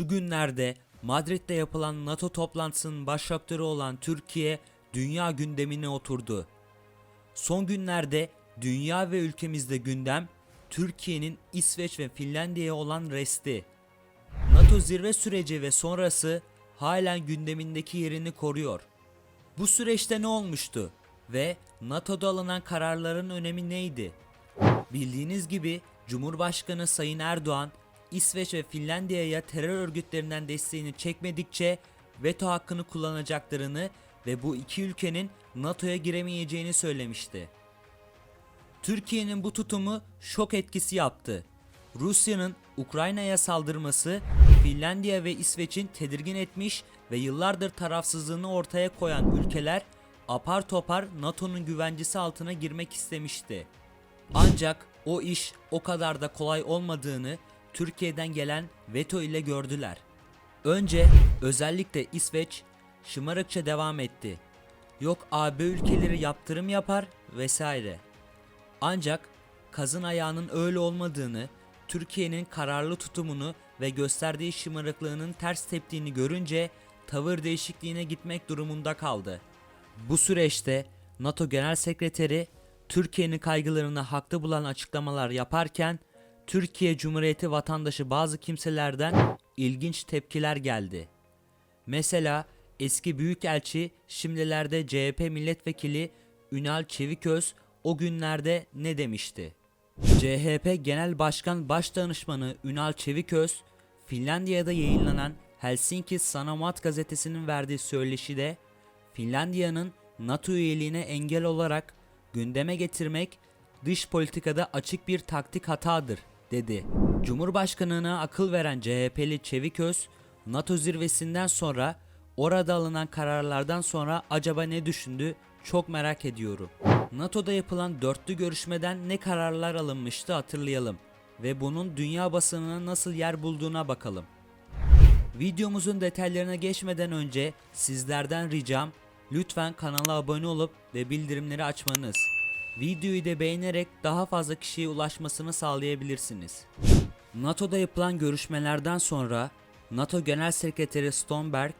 Şu günlerde Madrid'de yapılan NATO toplantısının başlaktörü olan Türkiye dünya gündemine oturdu. Son günlerde dünya ve ülkemizde gündem Türkiye'nin İsveç ve Finlandiya'ya olan resti. NATO zirve süreci ve sonrası halen gündemindeki yerini koruyor. Bu süreçte ne olmuştu ve NATO'da alınan kararların önemi neydi? Bildiğiniz gibi Cumhurbaşkanı Sayın Erdoğan İsveç ve Finlandiya'ya terör örgütlerinden desteğini çekmedikçe veto hakkını kullanacaklarını ve bu iki ülkenin NATO'ya giremeyeceğini söylemişti. Türkiye'nin bu tutumu şok etkisi yaptı. Rusya'nın Ukrayna'ya saldırması Finlandiya ve İsveç'in tedirgin etmiş ve yıllardır tarafsızlığını ortaya koyan ülkeler apar topar NATO'nun güvencesi altına girmek istemişti. Ancak o iş o kadar da kolay olmadığını Türkiye'den gelen veto ile gördüler. Önce özellikle İsveç şımarıkça devam etti. Yok AB ülkeleri yaptırım yapar vesaire. Ancak kazın ayağının öyle olmadığını, Türkiye'nin kararlı tutumunu ve gösterdiği şımarıklığının ters teptiğini görünce tavır değişikliğine gitmek durumunda kaldı. Bu süreçte NATO Genel Sekreteri Türkiye'nin kaygılarını haklı bulan açıklamalar yaparken Türkiye Cumhuriyeti vatandaşı bazı kimselerden ilginç tepkiler geldi. Mesela eski büyükelçi şimdilerde CHP milletvekili Ünal Çeviköz o günlerde ne demişti? CHP Genel Başkan Başdanışmanı Ünal Çeviköz, Finlandiya'da yayınlanan Helsinki Sanomat gazetesinin verdiği söyleşide Finlandiya'nın NATO üyeliğine engel olarak gündeme getirmek dış politikada açık bir taktik hatadır dedi. Cumhurbaşkanına akıl veren CHP'li Çeviköz, NATO zirvesinden sonra orada alınan kararlardan sonra acaba ne düşündü çok merak ediyorum. NATO'da yapılan dörtlü görüşmeden ne kararlar alınmıştı hatırlayalım ve bunun dünya basınına nasıl yer bulduğuna bakalım. Videomuzun detaylarına geçmeden önce sizlerden ricam lütfen kanala abone olup ve bildirimleri açmanız. Videoyu da beğenerek daha fazla kişiye ulaşmasını sağlayabilirsiniz. NATO'da yapılan görüşmelerden sonra NATO Genel Sekreteri Stoltenberg,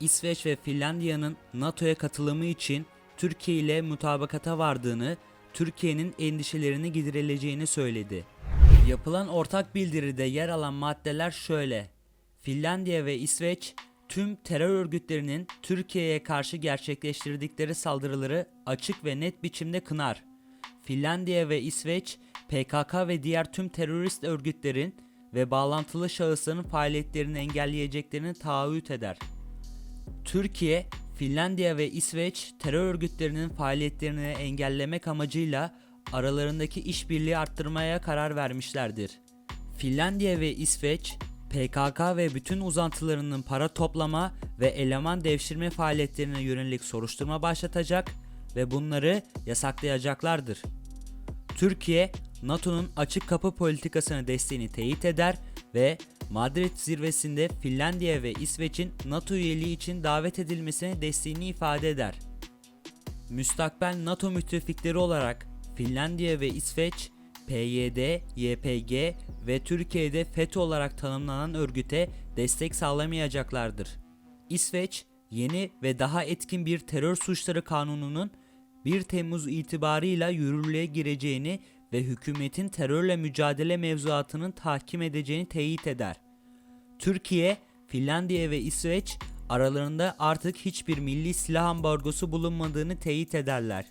İsveç ve Finlandiya'nın NATO'ya katılımı için Türkiye ile mutabakata vardığını, Türkiye'nin endişelerini giderileceğini söyledi. Yapılan ortak bildiride yer alan maddeler şöyle. Finlandiya ve İsveç tüm terör örgütlerinin Türkiye'ye karşı gerçekleştirdikleri saldırıları açık ve net biçimde kınar. Finlandiya ve İsveç PKK ve diğer tüm terörist örgütlerin ve bağlantılı şahısların faaliyetlerini engelleyeceklerini taahhüt eder. Türkiye, Finlandiya ve İsveç terör örgütlerinin faaliyetlerini engellemek amacıyla aralarındaki işbirliği arttırmaya karar vermişlerdir. Finlandiya ve İsveç PKK ve bütün uzantılarının para toplama ve eleman devşirme faaliyetlerine yönelik soruşturma başlatacak ve bunları yasaklayacaklardır. Türkiye, NATO'nun açık kapı politikasını desteğini teyit eder ve Madrid zirvesinde Finlandiya ve İsveç'in NATO üyeliği için davet edilmesine desteğini ifade eder. Müstakbel NATO müttefikleri olarak Finlandiya ve İsveç, PYD, YPG ve Türkiye'de FETÖ olarak tanımlanan örgüte destek sağlamayacaklardır. İsveç, yeni ve daha etkin bir terör suçları kanununun 1 Temmuz itibarıyla yürürlüğe gireceğini ve hükümetin terörle mücadele mevzuatının tahkim edeceğini teyit eder. Türkiye, Finlandiya ve İsveç aralarında artık hiçbir milli silah ambargosu bulunmadığını teyit ederler.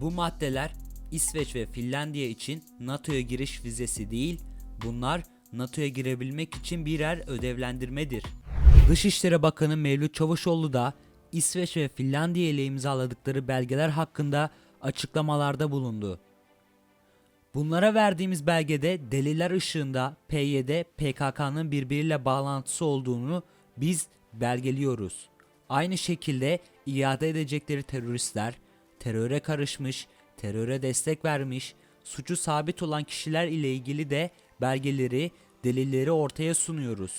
Bu maddeler İsveç ve Finlandiya için NATO'ya giriş vizesi değil, bunlar NATO'ya girebilmek için birer ödevlendirmedir. Dışişleri Bakanı Mevlüt Çavuşoğlu da İsveç ve Finlandiya ile imzaladıkları belgeler hakkında açıklamalarda bulundu. Bunlara verdiğimiz belgede deliller ışığında PYD, PKK'nın birbiriyle bağlantısı olduğunu biz belgeliyoruz. Aynı şekilde iade edecekleri teröristler, teröre karışmış, teröre destek vermiş, suçu sabit olan kişiler ile ilgili de belgeleri, delilleri ortaya sunuyoruz.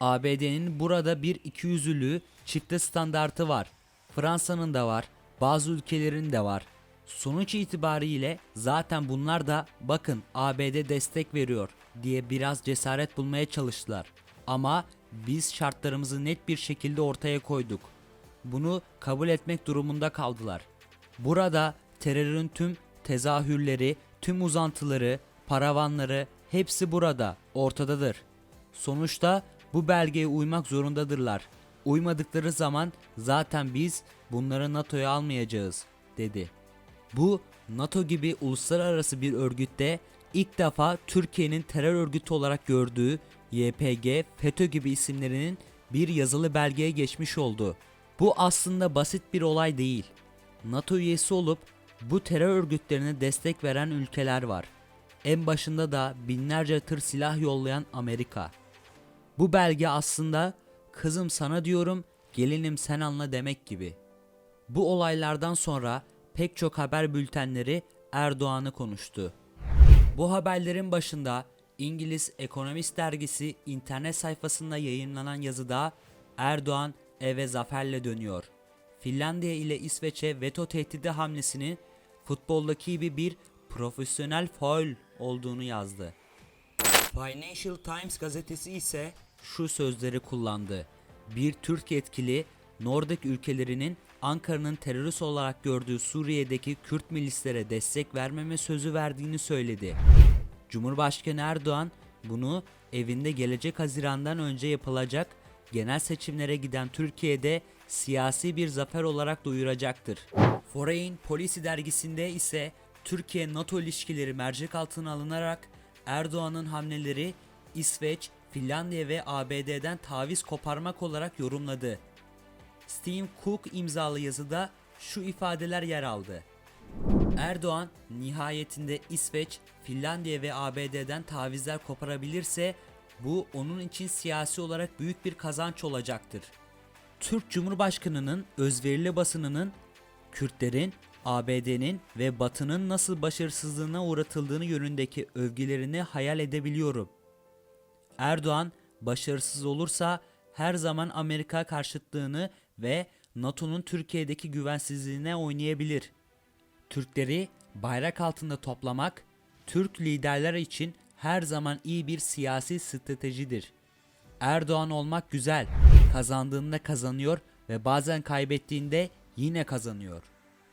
ABD'nin burada bir ikiyüzlülüğü, çifte standartı var. Fransa'nın da var, bazı ülkelerin de var. Sonuç itibariyle zaten bunlar da bakın ABD destek veriyor diye biraz cesaret bulmaya çalıştılar. Ama Biz şartlarımızı net bir şekilde ortaya koyduk. Bunu kabul etmek durumunda kaldılar. Burada terörün tüm tezahürleri, tüm uzantıları, paravanları hepsi burada, ortadadır. Sonuçta bu belgeye uymak zorundadırlar. Uymadıkları zaman zaten biz bunları NATO'ya almayacağız, dedi. Bu NATO gibi uluslararası bir örgütte ilk defa Türkiye'nin terör örgütü olarak gördüğü YPG, FETÖ gibi isimlerinin bir yazılı belgeye geçmiş oldu. Bu aslında basit bir olay değil. NATO üyesi olup bu terör örgütlerine destek veren ülkeler var. En başında da binlerce tır silah yollayan Amerika. Bu belge aslında kızım sana diyorum, gelinim sen anla demek gibi. Bu olaylardan sonra pek çok haber bültenleri Erdoğan'ı konuştu. Bu haberlerin başında İngiliz Economist dergisi internet sayfasında yayınlanan yazıda Erdoğan eve zaferle dönüyor. Finlandiya ile İsveç'e veto tehdidi hamlesinin futboldaki gibi bir profesyonel faul olduğunu yazdı. Financial Times gazetesi ise şu sözleri kullandı. Bir Türk yetkili Nordik ülkelerinin Ankara'nın terörist olarak gördüğü Suriye'deki Kürt milislere destek vermeme sözü verdiğini söyledi. Cumhurbaşkanı Erdoğan bunu evinde gelecek Haziran'dan önce yapılacak genel seçimlere giden Türkiye'de siyasi bir zafer olarak duyuracaktır. Foreign Policy dergisinde ise Türkiye NATO ilişkileri mercek altına alınarak Erdoğan'ın hamleleri İsveç, Finlandiya ve ABD'den taviz koparmak olarak yorumladı. Steve Cook imzalı yazıda şu ifadeler yer aldı. Erdoğan nihayetinde İsveç, Finlandiya ve ABD'den tavizler koparabilirse bu onun için siyasi olarak büyük bir kazanç olacaktır. Türk Cumhurbaşkanı'nın özverili basınının Kürtlerin, ABD'nin ve Batı'nın nasıl başarısızlığına uğratıldığını yönündeki övgülerini hayal edebiliyorum. Erdoğan başarısız olursa her zaman Amerika karşıtlığını ve NATO'nun Türkiye'deki güvensizliğine oynayabilir. Türkleri bayrak altında toplamak Türk liderler için her zaman iyi bir siyasi stratejidir. Erdoğan olmak güzel. Kazandığında kazanıyor ve bazen kaybettiğinde yine kazanıyor.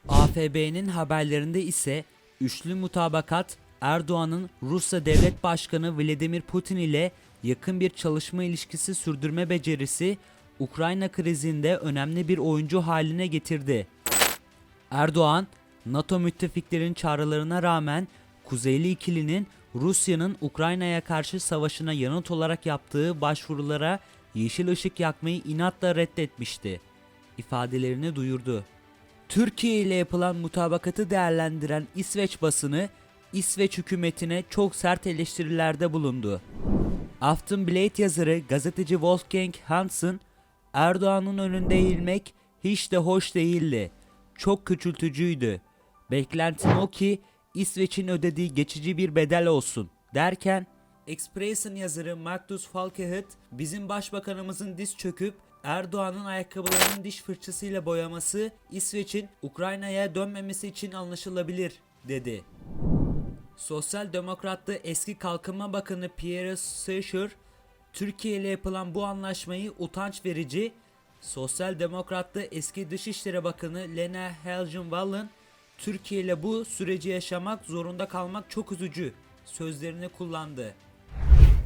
AFB'nin haberlerinde ise üçlü mutabakat Erdoğan'ın Rusya Devlet Başkanı Vladimir Putin ile yakın bir çalışma ilişkisi sürdürme becerisi Ukrayna krizinde önemli bir oyuncu haline getirdi. Erdoğan, NATO müttefiklerin çağrılarına rağmen Kuzeyli ikilinin Rusya'nın Ukrayna'ya karşı savaşına yanıt olarak yaptığı başvurulara yeşil ışık yakmayı inatla reddetmişti. ifadelerini duyurdu. Türkiye ile yapılan mutabakatı değerlendiren İsveç basını İsveç hükümetine çok sert eleştirilerde bulundu. Aftonbladet yazarı gazeteci Wolfgang Hansen, Erdoğan'ın önünde eğilmek hiç de hoş değildi. Çok küçültücüydü. Beklentim o ki İsveç'in ödediği geçici bir bedel olsun derken Express'in yazarı Magnus Falkehet bizim başbakanımızın diz çöküp Erdoğan'ın ayakkabılarının diş fırçasıyla boyaması İsveç'in Ukrayna'ya dönmemesi için anlaşılabilir dedi. Sosyal Demokratlı eski Kalkınma Bakanı Pierre Schur, Türkiye ile yapılan bu anlaşmayı utanç verici, Sosyal Demokratlı eski Dışişleri Bakanı Lena Helgen-Wallen, Türkiye ile bu süreci yaşamak zorunda kalmak çok üzücü sözlerini kullandı.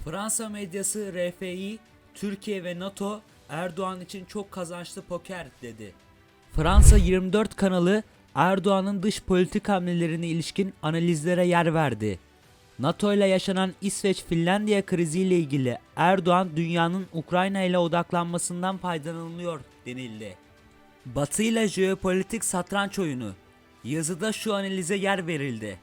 Fransa medyası RFI, Türkiye ve NATO Erdoğan için çok kazançlı poker dedi. Fransa 24 kanalı Erdoğan'ın dış politik hamlelerine ilişkin analizlere yer verdi. NATO ile yaşanan İsveç-Finlandiya kriziyle ilgili Erdoğan dünyanın Ukrayna ile odaklanmasından faydalanılıyor denildi. Batı ile jeopolitik satranç oyunu. Yazıda şu analize yer verildi.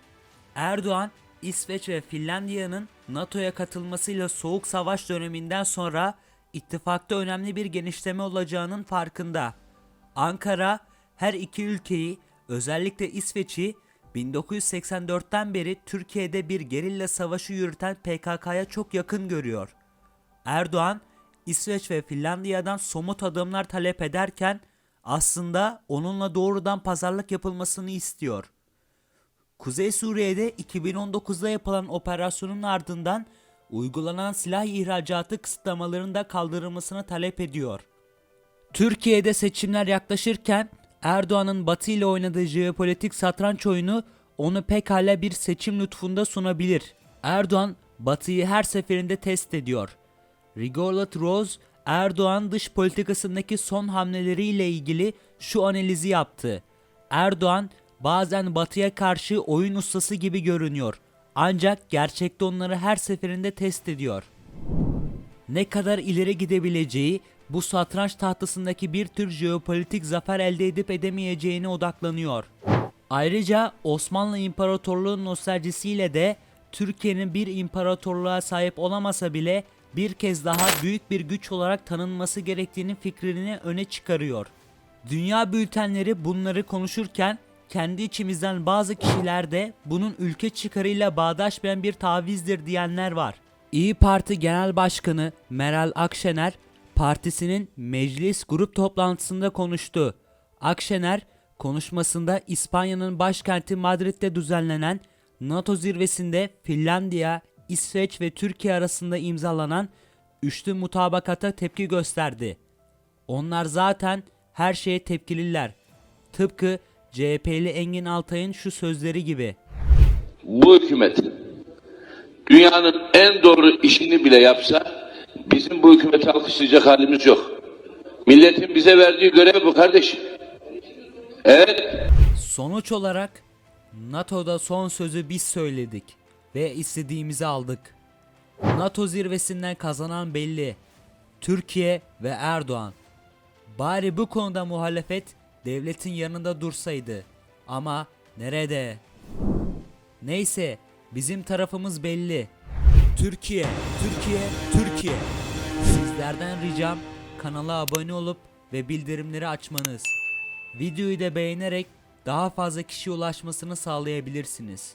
Erdoğan, İsveç ve Finlandiya'nın NATO'ya katılmasıyla Soğuk Savaş döneminden sonra ittifakta önemli bir genişleme olacağının farkında. Ankara her iki ülkeyi özellikle İsveç'i 1984'ten beri Türkiye'de bir gerilla savaşı yürüten PKK'ya çok yakın görüyor. Erdoğan, İsveç ve Finlandiya'dan somut adımlar talep ederken aslında onunla doğrudan pazarlık yapılmasını istiyor. Kuzey Suriye'de 2019'da yapılan operasyonun ardından uygulanan silah ihracatı kısıtlamalarının da kaldırılmasını talep ediyor. Türkiye'de seçimler yaklaşırken Erdoğan'ın Batı ile oynadığı jeopolitik satranç oyunu onu pekala bir seçim lütfunda sunabilir. Erdoğan Batı'yı her seferinde test ediyor. Rigolet Rose, Erdoğan dış politikasındaki son hamleleriyle ilgili şu analizi yaptı. Erdoğan bazen Batı'ya karşı oyun ustası gibi görünüyor. Ancak gerçekte onları her seferinde test ediyor ne kadar ileri gidebileceği, bu satranç tahtasındaki bir tür jeopolitik zafer elde edip edemeyeceğine odaklanıyor. Ayrıca Osmanlı İmparatorluğu nostaljisiyle de Türkiye'nin bir imparatorluğa sahip olamasa bile bir kez daha büyük bir güç olarak tanınması gerektiğinin fikrini öne çıkarıyor. Dünya bültenleri bunları konuşurken kendi içimizden bazı kişiler de bunun ülke çıkarıyla bağdaşmayan bir tavizdir diyenler var. İyi Parti Genel Başkanı Meral Akşener partisinin meclis grup toplantısında konuştu. Akşener konuşmasında İspanya'nın başkenti Madrid'de düzenlenen NATO zirvesinde Finlandiya, İsveç ve Türkiye arasında imzalanan üçlü mutabakata tepki gösterdi. Onlar zaten her şeye tepkililer. Tıpkı CHP'li Engin Altay'ın şu sözleri gibi. bu hükümet dünyanın en doğru işini bile yapsa bizim bu hükümeti alkışlayacak halimiz yok. Milletin bize verdiği görev bu kardeşim. Evet, Sonuç olarak NATO'da son sözü biz söyledik ve istediğimizi aldık. NATO zirvesinden kazanan belli. Türkiye ve Erdoğan. Bari bu konuda muhalefet devletin yanında dursaydı. Ama nerede? Neyse bizim tarafımız belli. Türkiye, Türkiye, Türkiye. Sizlerden ricam kanala abone olup ve bildirimleri açmanız. Videoyu da beğenerek daha fazla kişiye ulaşmasını sağlayabilirsiniz.